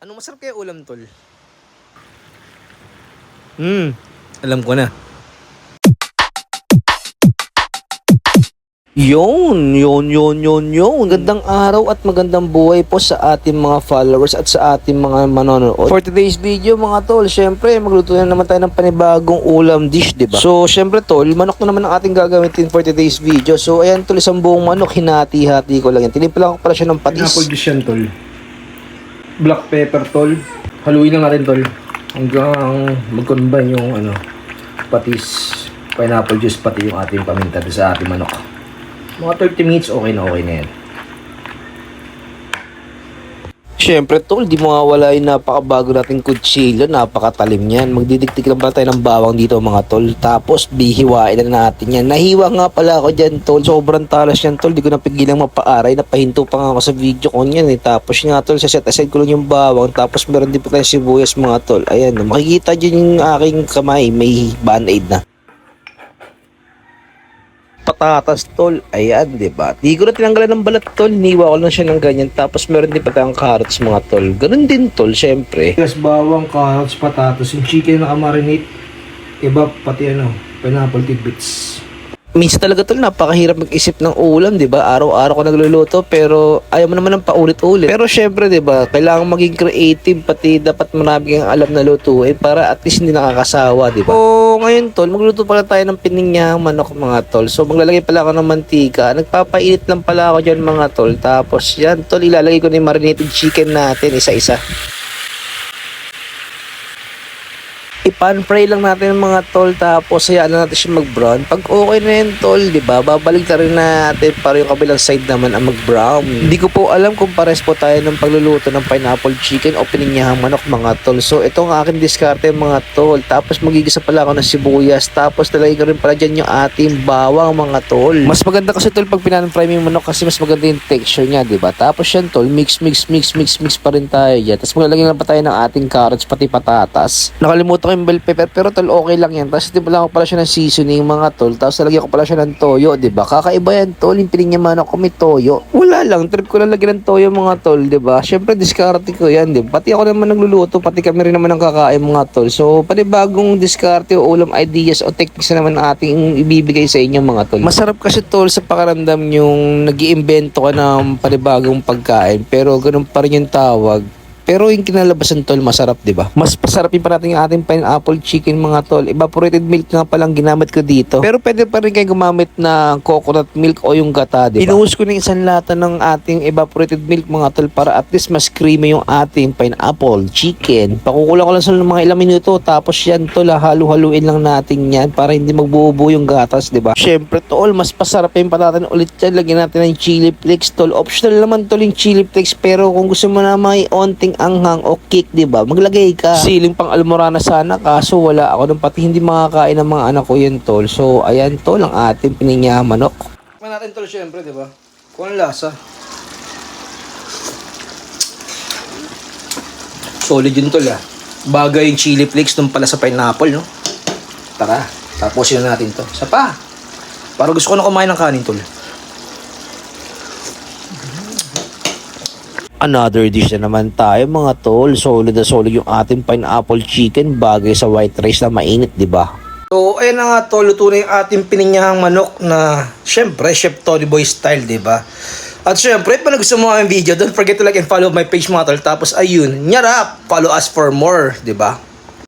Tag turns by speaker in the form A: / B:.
A: Anong masarap kaya ulam, tol? Hmm, alam ko na. Yun, yun, yun, yun, yun. Magandang araw at magandang buhay po sa ating mga followers at sa ating mga manonood. For today's video mga tol, syempre magluto na naman tayo ng panibagong ulam dish, di ba? So, syempre tol, manok na naman ang ating gagamitin for today's video. So, ayan tol, isang buong manok, hinati-hati ko lang yan. Tinimpla ko pala siya ng patis.
B: Pineapple yan, tol. Black pepper, tol. Haluin na natin, tol. Hanggang mag-combine yung ano, patis, pineapple juice, pati yung ating paminta sa ating manok. Mga 30 minutes, okay na okay na yan.
A: Siyempre tol, di mo nga yung napakabago nating kutsilyo, napakatalim yan. Magdidiktik lang pala tayo ng bawang dito mga tol. Tapos bihiwain na natin yan. Nahiwa nga pala ako dyan tol. Sobrang talas yan tol. Di ko napigilang mapaaray. Napahinto pa nga ako sa video ko niyan eh. Tapos nga tol, sa set aside ko lang yung bawang. Tapos meron din pa tayong sibuyas mga tol. Ayan, makikita dyan yung aking kamay. May band-aid na patatas tol. Ayan, 'di ba? Di ko na tinanggalan ng balat tol. Niwa ko lang siya ng ganyan. Tapos meron din pa tayong carrots mga tol. Ganun din tol, syempre.
B: Gas, bawang, carrots, patatas, yung chicken na marinate iba pati ano, pineapple tidbits.
A: Minsan talaga tol, napakahirap mag-isip ng ulam, 'di ba? Araw-araw ko nagluluto pero ayaw mo naman ng paulit-ulit. Pero syempre, 'di ba? Kailangan maging creative pati dapat marami kang alam na lutuin para at least hindi nakakasawa, 'di ba? So, ngayon tol, magluto pala tayo ng pininyang manok mga tol. So, maglalagay pala ako ng mantika. Nagpapainit lang pala ako diyan mga tol. Tapos yan tol, ilalagay ko na yung marinated chicken natin isa-isa. Ipan fry lang natin ang mga tol tapos hayaan na natin siya mag-brown. Pag okay na yun tol, di ba? Babalik na rin natin para yung kabilang side naman ang mag-brown. Hindi ko po alam kung pares po tayo ng pagluluto ng pineapple chicken o pininyahang manok mga tol. So ito ang aking diskarte mga tol. Tapos magigisa pala ako ng sibuyas. Tapos talagay ko rin pala dyan yung ating bawang mga tol. Mas maganda kasi tol pag pinan-fry mo yung manok kasi mas maganda yung texture niya, di ba? Tapos yan tol, mix, mix, mix, mix, mix pa rin tayo dyan. Tapos maglalagay lang pa tayo ng ating carrots pati patatas. Nakalimutan ko yung bell pepper pero tol okay lang yan. Tapos di pala ko pala siya ng seasoning mga tol. Tapos nalagyan ko pala siya ng toyo, di ba? Kakaiba yan tol, yung pininya manok ko may toyo. Wala lang, trip ko lang lagyan ng toyo mga tol, di ba? Syempre diskarte ko yan, di ba? Pati ako naman nagluluto, pati kami rin naman ang kakain mga tol. So, panibagong diskarte o ulam ideas o techniques na naman ating ibibigay sa inyo mga tol. Masarap kasi tol sa pakaramdam yung nag iimbento ka ng panibagong pagkain pero ganun pa rin yung tawag. Pero yung kinalabasan tol, masarap, di ba? Mas pasarapin pa natin yung ating pineapple chicken mga tol. Evaporated milk nga palang ginamit ko dito. Pero pwede pa rin kayo gumamit ng coconut milk o yung gata, di ba? Inuhos ko ng isang lata ng ating evaporated milk mga tol para at least mas creamy yung ating pineapple chicken. Pakukulang ko lang sa mga ilang minuto tapos yan tol, ah, halu-haluin lang natin yan para hindi magbubuo yung gatas, di ba? Syempre tol, mas pasarapin pa natin ulit yan. Lagyan natin ng chili flakes tol. Optional naman tol yung chili flakes pero kung gusto mo na may onting anghang o kick, di ba? Maglagay ka. Siling pang almorana sana kaso wala ako nung pati hindi makakain ng mga anak ko yun tol. So ayan tol ang ating pininya manok.
B: Tikman natin, tol, syempre, di ba? Kung lasa.
A: Solid yun tol ah. Bagay yung chili flakes dun pala sa pineapple no. Tara, tapusin na natin to. Sa pa. Para gusto ko na kumain ng kanin tol. Another dish na naman tayo mga tol. Solid na solid yung ating pineapple chicken bagay sa white rice na mainit, di ba?
B: So, ayun na nga to, luto na yung ating pininyahang manok na, syempre, Chef Tony Boy style, di ba? At syempre, pa gusto mo ang video, don't forget to like and follow my page mga tol. Tapos, ayun, nyarap, follow us for more, di ba?